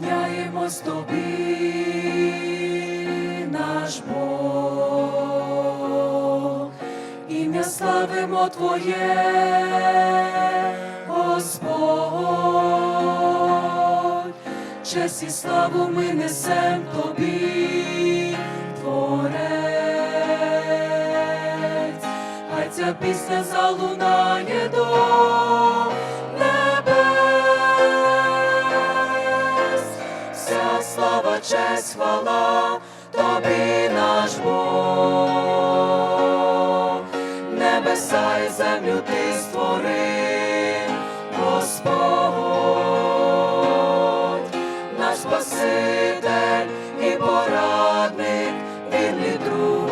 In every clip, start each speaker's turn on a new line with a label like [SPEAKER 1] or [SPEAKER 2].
[SPEAKER 1] поклоняємось тобі, наш Бог, ім'я славимо Твоє, Господь, честь і славу ми несем тобі, Творець, хай ця пісня залунає до честь, хвала тобі наш Бог, небеса і землю ти створив, Господь, наш Спаситель і порадник, вірний друг,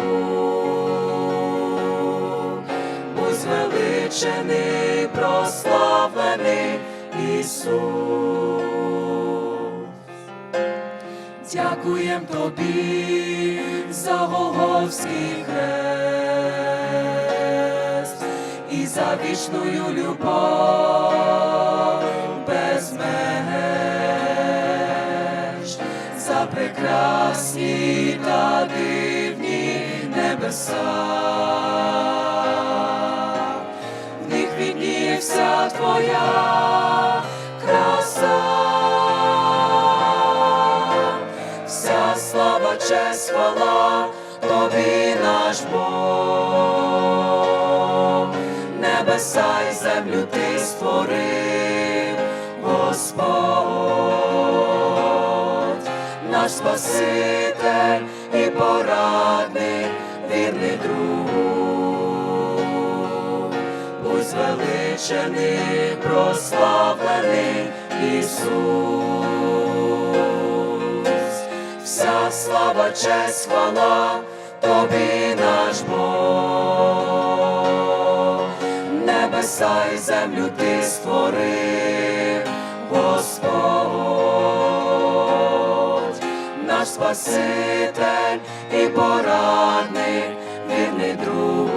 [SPEAKER 1] будь звеличений, прославлений Ісус. Дякуєм тобі за Голговський хрест і за вічною любов без меж, за прекрасні та дивні небеса. В них відніє вся твоя слава, честь, хвала, тобі наш Бог, небеса і землю ти створив, Господь, наш Спаситель і порадник, вірний друг, будь звеличений, прославлений Ісус слава, честь, хвала, тобі наш Бог, небеса і землю ти створив, Господь, наш Спаситель і порадник, вірний друг,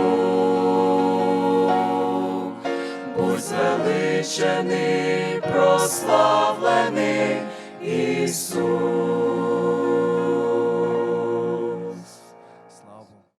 [SPEAKER 1] будь звеличений, прославлений Ісус.